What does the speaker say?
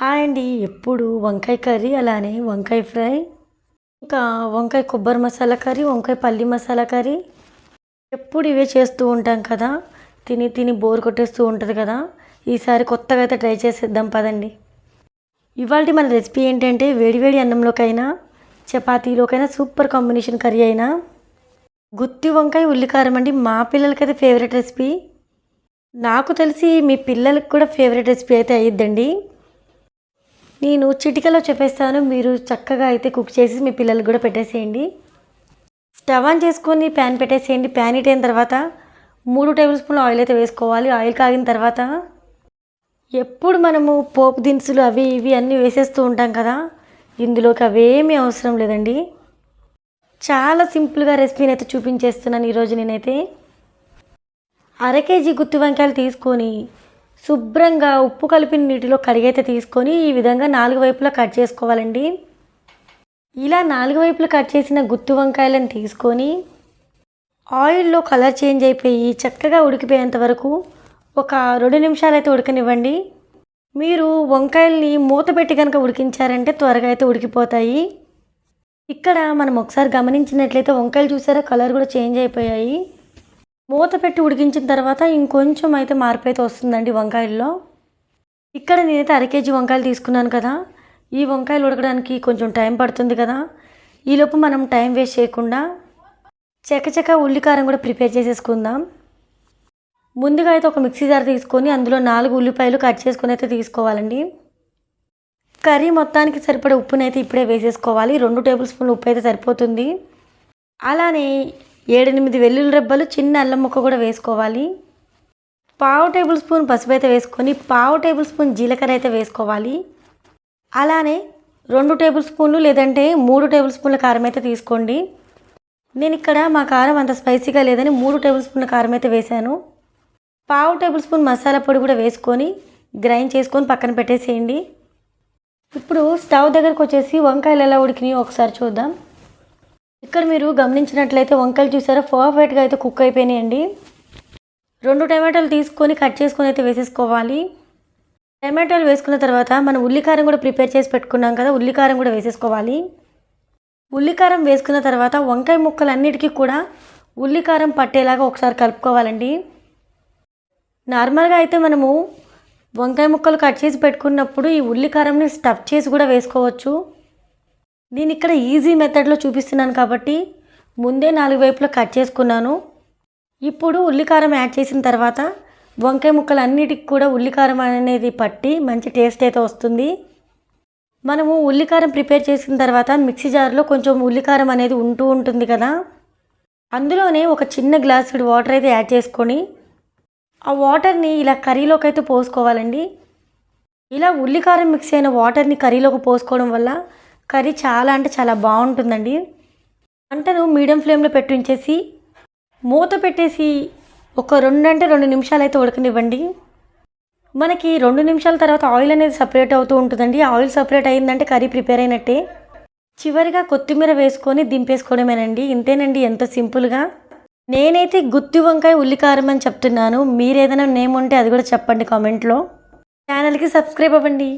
Hi అండి. ఎప్పుడు వంకాయ కర్రీ అలానే వంకాయ ఫ్రై ఇంకా వంకాయ కొబ్బరి మసాలా కర్రీ వంకాయ పల్లి మసాలా కర్రీ. ఎప్పుడు ఇవే చేస్తూ ఉంటాం కదా తిని తిని బోర్ కొట్టేస్తూ ఉంటుంది కదా. ఈసారి కొత్తగా అయితే ట్రై చేసేద్దాం పదండి. ఇవాళ మన రెసిపీ ఏంటంటే వేడివేడి అన్నంలోకైనా చపాతీలోకైనా సూపర్ కాంబినేషన్ కర్రీ అయినా. గుత్తి వంకాయ ఉల్లికారం అండి మా పిల్లలకైతే ఫేవరెట్ రెసిపీ. నాకు తెలిసి మీ పిల్లలకి కూడా ఫేవరెట్ రెసిపీ అయితే అయ్యిద్దండి నేను చిటికలో చెప్పేస్తాను మీరు చక్కగా అయితే కుక్ చేసి మీ పిల్లలకు కూడా పెట్టేసేయండి. స్టవ్ ఆన్ చేసుకొని ప్యాన్ పెట్టేసేయండి. ప్యాన్ హీట్ అయిన తర్వాత మూడు టేబుల్ స్పూన్లు ఆయిల్ అయితే వేసుకోవాలి. ఆయిల్ కాగిన తర్వాత ఎప్పుడు మనము పోపు దినుసులు అవి ఇవి అన్నీ వేసేస్తూ ఉంటాం కదా ఇందులోకి అవేమీ అవసరం లేదండి. చాలా సింపుల్గా రెసిపీని అయితే చూపించేస్తున్నాను ఈరోజు నేనైతే. అర కేజీ గుత్తి వంకాయలు తీసుకొని శుభ్రంగా ఉప్పు కలిపిన నీటిలో కడిగైతే తీసుకొని ఈ విధంగా నాలుగు వైపులా కట్ చేసుకోవాలండి. ఇలా నాలుగు వైపులా కట్ చేసిన గుత్తి వంకాయలను తీసుకొని ఆయిల్లో కలర్ చేంజ్ అయిపోయి చక్కగా ఉడికిపోయేంత వరకు ఒక రెండు నిమిషాలు అయితే ఉడకనివ్వండి. మీరు వంకాయల్ని మూత పెట్టి కనుక ఉడికించారంటే త్వరగా అయితే ఉడికిపోతాయి. ఇక్కడ మనం ఒకసారి గమనించినట్లయితే వంకాయలు చూసారా? కలర్ కూడా చేంజ్ అయిపోయాయి. మూత పెట్టి ఉడికించిన తర్వాత ఇంకొంచెం అయితే మార్పు అయితే వస్తుందండి వంకాయల్లో. ఇక్కడ నేనైతే అర కేజీ వంకాయలు తీసుకున్నాను కదా. ఈ వంకాయలు ఉడకడానికి కొంచెం టైం పడుతుంది కదా. ఈలోపు మనం టైం వేస్ట్ చేయకుండా చకచక ఉల్లికారం కూడా ప్రిపేర్ చేసేసుకుందాం. ముందుగా అయితే ఒక మిక్సీ జార్ తీసుకొని అందులో నాలుగు ఉల్లిపాయలు కట్ చేసుకొని అయితే తీసుకోవాలండి. కర్రీ మొత్తానికి సరిపడే ఉప్పునైతే ఇప్పుడే వేసేసుకోవాలి. రెండు టేబుల్ స్పూన్లు ఉప్పు అయితే సరిపోతుంది. అలానే ఏడెనిమిది వెల్లుల్లి రెబ్బలు చిన్న అల్లం ముక్క కూడా వేసుకోవాలి. పావు టేబుల్ స్పూన్ పసుపు అయితే వేసుకొని పావు టేబుల్ స్పూన్ జీలకర్ర అయితే వేసుకోవాలి. అలానే రెండు టేబుల్ స్పూన్లు లేదంటే మూడు టేబుల్ స్పూన్ల కారం అయితే తీసుకోండి. నేను ఇక్కడ మా కారం అంత స్పైసీగా లేదని మూడు టేబుల్ స్పూన్ల కారం అయితే వేశాను. పావు టేబుల్ స్పూన్ మసాలా పొడి కూడా వేసుకొని గ్రైండ్ చేసుకొని పక్కన పెట్టేసేయండి. ఇప్పుడు స్టవ్ దగ్గరకు వచ్చేసి వంకాయలు ఎలా ఉడికినాయో ఒకసారి చూద్దాం. ఇక్కడ మీరు గమనించినట్లయితే వంకాయలు చూసారా? పర్ఫెక్ట్గా అయితే కుక్ అయిపోయినాయండి. రెండు టమాటాలు తీసుకొని కట్ చేసుకొని అయితే వేసేసుకోవాలి. టమాటాలు వేసుకున్న తర్వాత మనం ఉల్లికారం కూడా ప్రిపేర్ చేసి పెట్టుకున్నాం కదా ఉల్లికారం కూడా వేసేసుకోవాలి. ఉల్లికారం వేసుకున్న తర్వాత వంకాయ ముక్కలు అన్నిటికీ కూడా ఉల్లికారం పట్టేలాగా ఒకసారి కలుపుకోవాలండి. నార్మల్గా అయితే మనము వంకాయ ముక్కలు కట్ చేసి పెట్టుకున్నప్పుడు ఈ ఉల్లికారంని స్టఫ్ చేసి కూడా వేసుకోవచ్చు. నేను ఇక్కడ ఈజీ మెథడ్లో చూపిస్తున్నాను కాబట్టి ముందే నాలుగు వైపులా కట్ చేసుకున్నాను. ఇప్పుడు ఉల్లికారం యాడ్ చేసిన తర్వాత వంకాయ ముక్కలు అన్నిటికి కూడా ఉల్లికారం అనేది పట్టి మంచి టేస్ట్ అయితే వస్తుంది. మనము ఉల్లికారం ప్రిపేర్ చేసిన తర్వాత మిక్సీ జార్లో కొంచెం ఉల్లికారం అనేది ఉంటూ ఉంటుంది కదా. అందులోనే ఒక చిన్న గ్లాసుడు వాటర్ అయితే యాడ్ చేసుకొని ఆ వాటర్ని ఇలా కర్రీలోకి అయితే పోసుకోవాలండి. ఇలా ఉల్లికారం మిక్స్ అయిన వాటర్ని కర్రీలోకి పోసుకోవడం వల్ల కర్రీ చాలా అంటే చాలా బాగుంటుందండి. వంటను మీడియం ఫ్లేమ్లో పెట్టించేసి మూత పెట్టేసి ఒక రెండు అంటే రెండు నిమిషాలు అయితే ఉడకనివ్వండి. మనకి రెండు నిమిషాల తర్వాత ఆయిల్ అనేది సపరేట్ అవుతూ ఉంటుందండి. ఆయిల్ సపరేట్ అయిందంటే కర్రీ ప్రిపేర్ అయినట్టే. చివరిగా కొత్తిమీర వేసుకొని దింపేసుకోవడమేనండి. ఇంతేనండి ఎంత సింపుల్గా. నేనైతే గుత్తి వంకాయ ఉల్లికారం అని చెప్తున్నాను. మీరు ఏదైనా నేమ్ ఉంటే అది కూడా చెప్పండి కామెంట్లో. ఛానల్కి సబ్స్క్రైబ్ అవ్వండి.